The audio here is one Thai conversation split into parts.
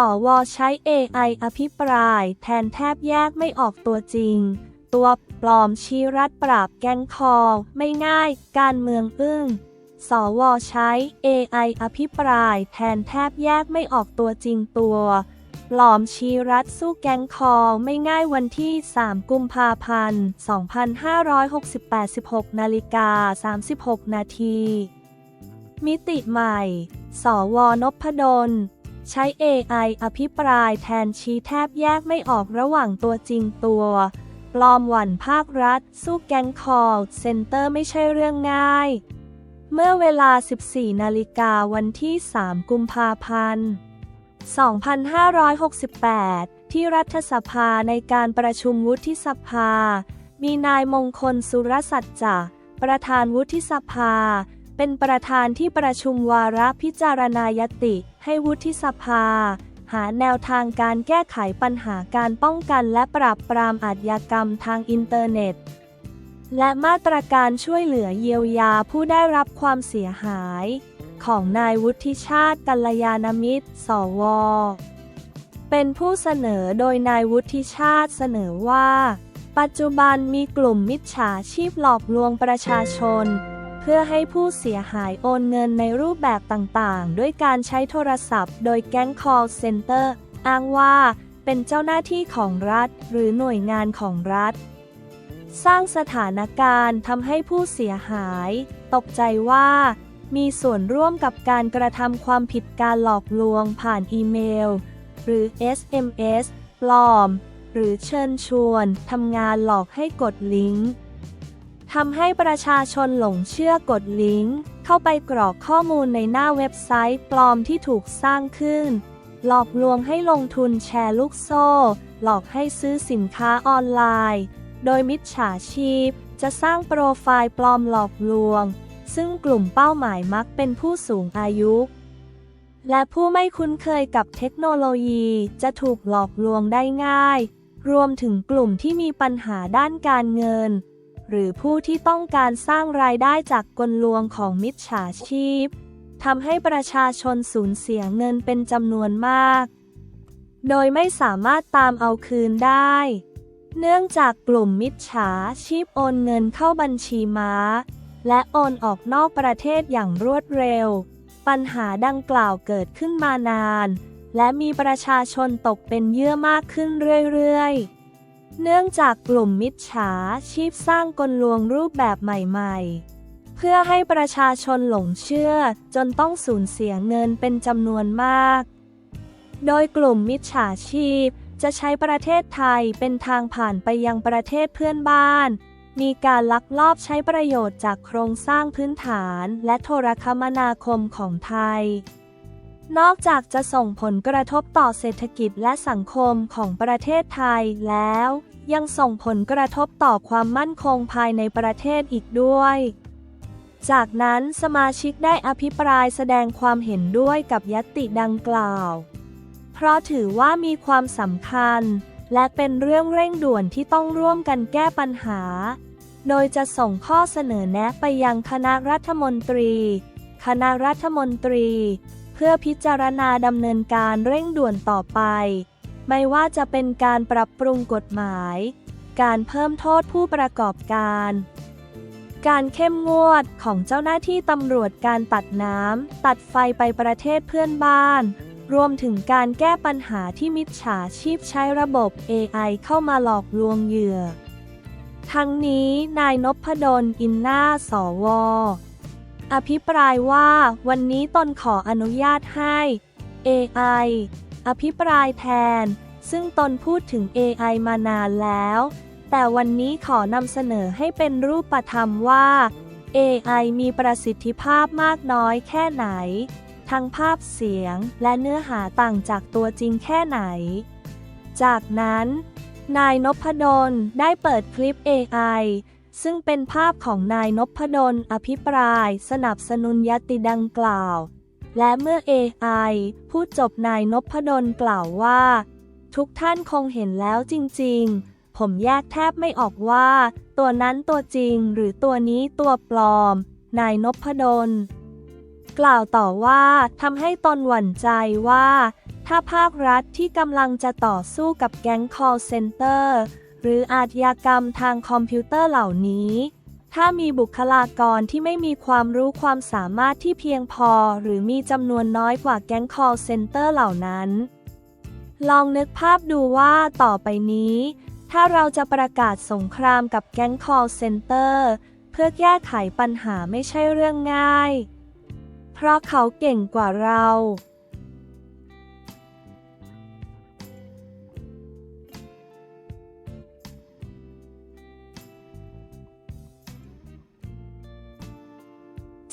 สวใช้ AI อภิปราย แทนแทบแยกไม่ออกตัวจริง ตัวปลอมชี้รัฐปราบแก๊งคอ ไม่ง่าย การเมืองอึ้ง สวใช้ AI อภิปราย แทนแทบแยกไม่ออกตัวจริงตัวปลอมชี้รัฐสู้แก๊งคอไม่ง่ายวันที่ 3 กุมภาพันธ์ 2568 16นาฬิกา 36 นาที มิติใหม่ สวนพดล ใช้ AI อภิปรายแทนชี้แทบแยกไม่ออกระหว่างตัวจริงตัวปลอมหวันภาครัฐ สู้แก๊งคอลเซ็นเตอร์ไม่ใช่เรื่องง่าย เมื่อเวลา 14 นาฬิกาวันที่ 3 กุมภาพันธ์ 2568 ที่รัฐสภาในการประชุมวุฒิสภา มีนายมงคลสุรสัจจะประธานวุฒิสภา เป็นประธานที่ประชุมวาระพิจารณายติ ให้วุฒิสภา หาแนวทางการแก้ไขปัญหาการป้องกันและปราบปรามอาชญากรรมทางอินเทอร์เน็ต และมาตรการช่วยเหลือเยียวยาผู้ได้รับความเสียหาย ของนายวุฒิชาติกัลยาณมิตร สว เป็นผู้เสนอโดยนายวุฒิชาติเสนอว่าปัจจุบันมีกลุ่มมิจฉาชีพหลอกลวงประชาชน พื่อให้ผู้เสียหายโอนเงินในรูปแบบต่างๆ ด้วยการใช้โทรศัพท์ โดยแก๊ง call center อ้างว่าเป็นเจ้าหน้าที่ของรัฐ หรือหน่วยงานของรัฐ สร้างสถานการณ์ทำให้ผู้เสียหาย ตกใจว่า มีส่วนร่วมกับการกระทำความผิดการหลอกลวงผ่านอีเมล หรือ SMS ปลอม หรือเชิญชวนทำงานหลอกให้กดลิงก์ ทำให้ประชาชนหลงเชื่อกดลิงก์ เข้าไปกรอกข้อมูลในหน้าเว็บไซต์ปลอมที่ถูกสร้างขึ้น หลอกลวงให้ลงทุนแชร์ลูกโซ่ หลอกให้ซื้อสินค้าออนไลน์ โดยมิจฉาชีพ จะสร้างโปรไฟล์ปลอมหลอกลวง ซึ่งกลุ่มเป้าหมายมักเป็นผู้สูงอายุ และผู้ไม่คุ้นเคยกับเทคโนโลยีจะถูกหลอกลวงได้ง่าย รวมถึงกลุ่มที่มีปัญหาด้านการเงิน หรือผู้ที่ต้องการสร้างรายได้จากกลลวงของมิจฉาชีพทำให้ประชาชนสูญเสียเงินเป็นจำนวนมาก โดยไม่สามารถตามเอาคืนได้ เนื่องจากกลุ่มมิจฉาชีพโอนเงินเข้าบัญชีม้า และโอนออกนอกประเทศอย่างรวดเร็ว ปัญหาดังกล่าวเกิดขึ้นมานาน และมีประชาชนตกเป็นเหยื่อมากขึ้นเรื่อยๆ เนื่องจากกลุ่มมิจฉาชีพสร้างกลลวงรูปแบบใหม่ๆ เพื่อให้ประชาชนหลงเชื่อจนต้องสูญเสียเงินเป็นจำนวนมาก โดยกลุ่มมิจฉาชีพจะใช้ประเทศไทยเป็นทางผ่านไปยังประเทศเพื่อนบ้าน มีการลักลอบใช้ประโยชน์จากโครงสร้างพื้นฐานและโทรคมนาคมของไทย นอกจากจะส่งผลกระทบต่อเศรษฐกิจและสังคมของประเทศไทยแล้ว ยังส่งผลกระทบต่อความมั่นคงภายในประเทศอีกด้วย จากนั้นสมาชิกได้อภิปรายแสดงความเห็นด้วยกับยติดังกล่าว เพราะถือว่ามีความสำคัญ และเป็นเรื่องเร่งด่วนที่ต้องร่วมกันแก้ปัญหา โดยจะส่งข้อเสนอแนะไปยังคณะรัฐมนตรี คณะรัฐมนตรี เพื่อพิจารณาดำเนินการเร่งด่วนต่อไป ไม่ว่าจะเป็นการปรับปรุงกฎหมาย การเพิ่มโทษผู้ประกอบการ การเข้มงวดของเจ้าหน้าที่ตำรวจการตัดน้ำตัดไฟไปประเทศเพื่อนบ้าน รวมถึงการแก้ปัญหาที่มิจฉาชีพใช้ระบบ AI เข้ามาหลอกลวงเหยื่อ ทั้งนี้นายนพดล อินนาสว อภิปรายว่าวันนี้ตนขออนุญาตให้ AI อภิปรายแทน ซึ่งตนพูดถึง AI มานานแล้ว แต่วันนี้ขอนำเสนอให้เป็นรูปธรรมว่า AI มีประสิทธิภาพมากน้อยแค่ไหน ทั้งภาพเสียงและเนื้อหาต่างจากตัวจริงแค่ไหน จากนั้น นายนพดลได้เปิดคลิป AI ซึ่งเป็นภาพของนายนพดล อภิปราย สนับสนุนยติดังกล่าว และเมื่อ AI พูดจบนายนพดลกล่าวว่า ทุกท่านคงเห็นแล้วจริง ๆ ผมแยกแทบไม่ออกว่า ตัวนั้นตัวจริงหรือตัวนี้ตัวปลอม นายนพดล กล่าวต่อว่าทำให้ตนหวั่นใจว่า ถ้าภาครัฐที่กำลังจะต่อสู้กับแก๊ง call center หรืออาชญากรรมทางคอมพิวเตอร์เหล่านี้ ถ้ามีบุคลากรที่ไม่มีความรู้ความสามารถที่เพียงพอ หรือมีจำนวนน้อยกว่าแก๊ง call center เหล่านั้น ลองนึกภาพดูว่าต่อไปนี้ ถ้าเราจะประกาศสงครามกับแก๊ง call center เพื่อแก้ไขปัญหาไม่ใช่เรื่องง่าย เพราะเขาเก่งกว่าเรา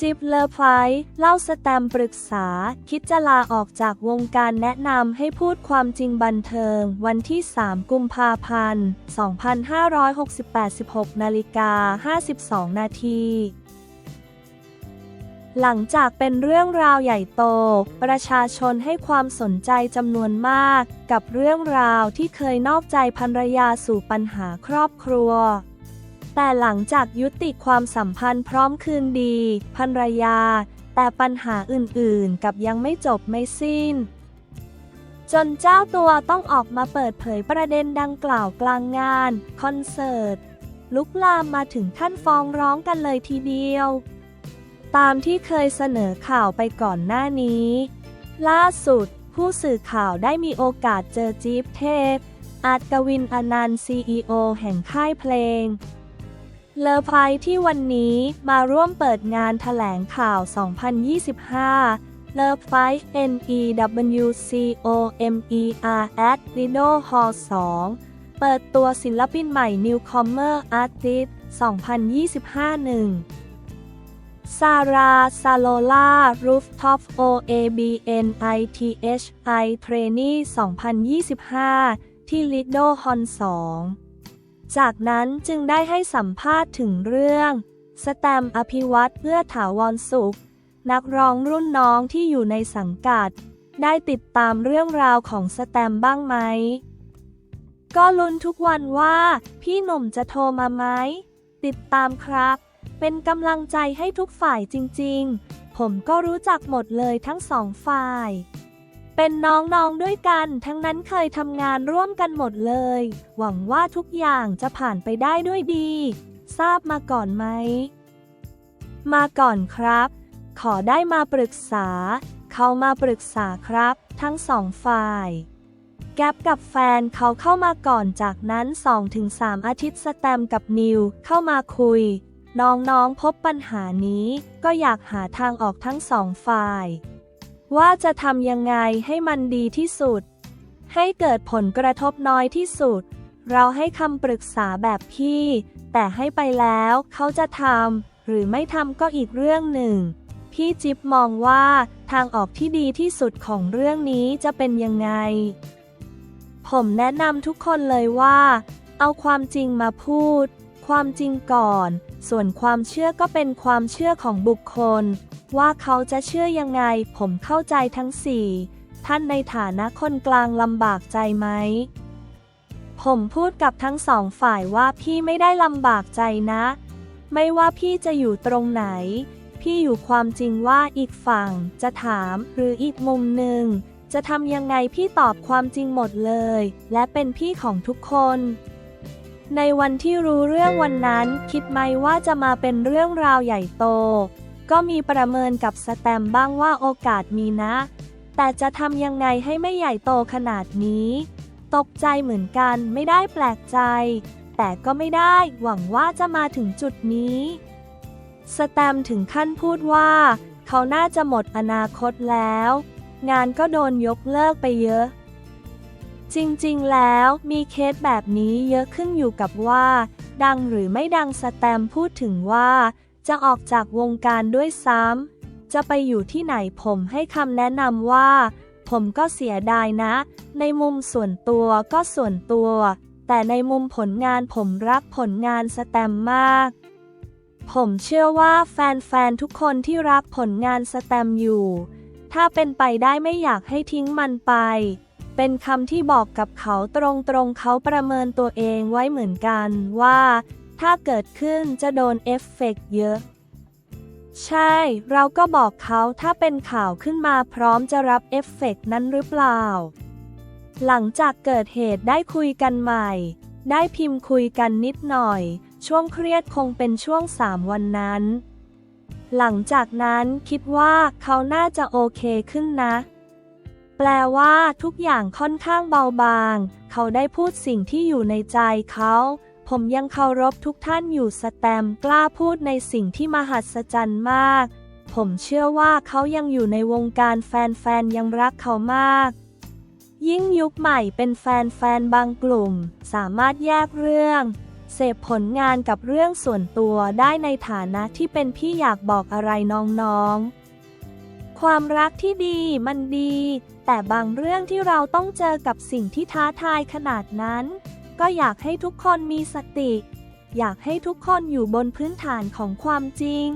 จิบเลอไฟเล่าสแตมปรึกษา คิดจะลาออกจากวงการแนะนำให้พูดความจริงบันเทิง วันที่ 3 กุมภาพันธ์ 2568 16นาฬิกา52 นาทีหลังจากเป็นเรื่องราวใหญ่โต ประชาชนให้ความสนใจจำนวนมาก กับเรื่องราวที่เคยนอกใจภรรยาสู่ปัญหาครอบครัว แต่หลังจากยุติความสัมพันธ์พร้อมคืนดีภรรยา แต่ปัญหาอื่นๆ กับยังไม่จบไม่สิ้น จนเจ้าตัวต้องออกมาเปิดเผยประเด็นดังกล่าวกลางงาน คอนเสิร์ต ลุกลามมาถึงขั้นฟ้องร้องกันเลยทีเดียว ตามที่เคยเสนอข่าวไปก่อนหน้านี้ ล่าสุด ผู้สื่อข่าวได้มีโอกาสเจอจี๊บเทพอาจกวินอนันต์ CEO แห่งค่ายเพลง เลอไพรที่วันนี้มาร่วมเปิดงานแถลงข่าว 2025 เลอไฟ NEWCOMER at Lido Hall 2 เปิดตัวศิลปินใหม่ Newcomer Artist 2025 1ซาราซาโลลา Rooftop OABN ITHI Trainee 2025 ที่ Lido Hall 2 จากนั้นจึงได้ให้สัมภาษณ์ถึงเรื่อง สแตมอภิวัตเพื่อถาวรสุข นักร้องรุ่นน้องที่อยู่ในสังกัด ได้ติดตามเรื่องราวของสแตมบ้างไหม ก็ลุ้นทุกวันว่า พี่หนุ่มจะโทรมาไหม ติดตามครับ เป็นกำลังใจให้ทุกฝ่ายจริง ๆ ผมก็รู้จักหมดเลยทั้งสองฝ่าย เป็นน้องๆด้วยกัน ทั้งนั้นเคยทำงานร่วมกันหมดเลย หวังว่าทุกอย่างจะผ่านไปได้ด้วยดี ทราบมาก่อนไหม มาก่อนครับ ขอได้มาปรึกษา เขามาปรึกษาครับ ทั้งสองฝ่าย แก๊ปกับแฟนเขาเข้ามาก่อนจากนั้น 2-3 อาทิตย์สแตมกับนิวเข้ามาคุย น้องๆพบปัญหานี้ ก็อยากหาทางออกทั้งสองฝ่าย ว่าจะทำยังไงให้มันดีที่สุด ให้เกิดผลกระทบน้อยที่สุด เราให้คำปรึกษาแบบพี่ แต่ให้ไปแล้วเขาจะทำหรือไม่ทำก็อีกเรื่องหนึ่ง พี่จิ๊บมองว่าทางออกที่ดีที่สุดของเรื่องนี้จะเป็นยังไง ผมแนะนำทุกคนเลยว่า เอาความจริงมาพูด ความจริงก่อน ส่วนความเชื่อก็เป็นความเชื่อของบุคคล ว่าเขาจะเชื่อยังไง ผมเข้าใจทั้งสี่ท่านในฐานะคนกลางลำบากใจไหม ผมพูดกับทั้งสองฝ่ายว่าพี่ไม่ได้ลำบากใจนะ ไม่ว่าพี่จะอยู่ตรงไหน พี่อยู่ความจริงว่าอีกฝั่งจะถามหรืออีกมุมหนึ่ง จะทำยังไงพี่ตอบความจริงหมดเลย และเป็นพี่ของทุกคน ในวันที่รู้เรื่องวันนั้น คิดไหมว่าจะมาเป็นเรื่องราวใหญ่โต ก็มีประเมินกับสแตมบ้างว่าโอกาสมีนะ แต่จะทำยังไงให้ไม่ใหญ่โตขนาดนี้ ตกใจเหมือนกันไม่ได้แปลกใจ แต่ก็ไม่ได้หวังว่าจะมาถึงจุดนี้ สแตมถึงขั้นพูดว่า เขาน่าจะหมดอนาคตแล้ว งานก็โดนยกเลิกไปเยอะ จริงๆ แล้วมีเคสแบบนี้เยอะขึ้นอยู่กับว่า ดังหรือไม่ดังสแตมพูดถึงว่า จะออกจากวงการด้วยซ้ำจะไปอยู่ที่ไหนผมให้คำแนะนำว่า ผมก็เสียดายนะ ในมุมส่วนตัวก็ส่วนตัว แต่ในมุมผลงานผมรักผลงานสแตมมาก ผมเชื่อว่าแฟนๆ ทุกคนที่รักผลงานสแตมอยู่ ถ้าเป็นไปได้ไม่อยากให้ทิ้งมันไป เป็นคำที่บอกกับเขาตรงๆ เขาประเมินตัวเองไว้เหมือนกันว่า ถ้าเกิดขึ้นจะโดนเอฟเฟกต์เยอะ ใช่ เราก็บอกเขาถ้าเป็นข่าวขึ้นมาพร้อมจะรับเอฟเฟกต์นั้นหรือเปล่า หลังจากเกิดเหตุได้คุยกันใหม่ ได้พิมพ์คุยกันนิดหน่อย ช่วงเครียดคงเป็นช่วงสามวันนั้น หลังจากนั้นคิดว่าเขาน่าจะโอเคขึ้นนะ แปลว่าทุกอย่างค่อนข้างเบาบาง เขาได้พูดสิ่งที่อยู่ในใจเขา ผมยังเคารพทุกท่านอยู่สแตมกล้าพูดในสิ่งที่มหัศจรรย์มาก ผมเชื่อว่าเขายังอยู่ในวงการแฟนๆยังรักเขามาก ยิ่งยุคใหม่เป็นแฟนๆบางกลุ่ม สามารถแยกเรื่องเสพผลงานกับเรื่องส่วนตัวได้ในฐานะที่เป็นพี่อยากบอกอะไรน้องๆ ความรักที่ดีมันดี แต่บางเรื่องที่เราต้องเจอกับสิ่งที่ท้าทายขนาดนั้น ก็อยากให้ทุกคนมีสติ อยากให้ทุกคนอยู่บนพื้นฐานของความจริง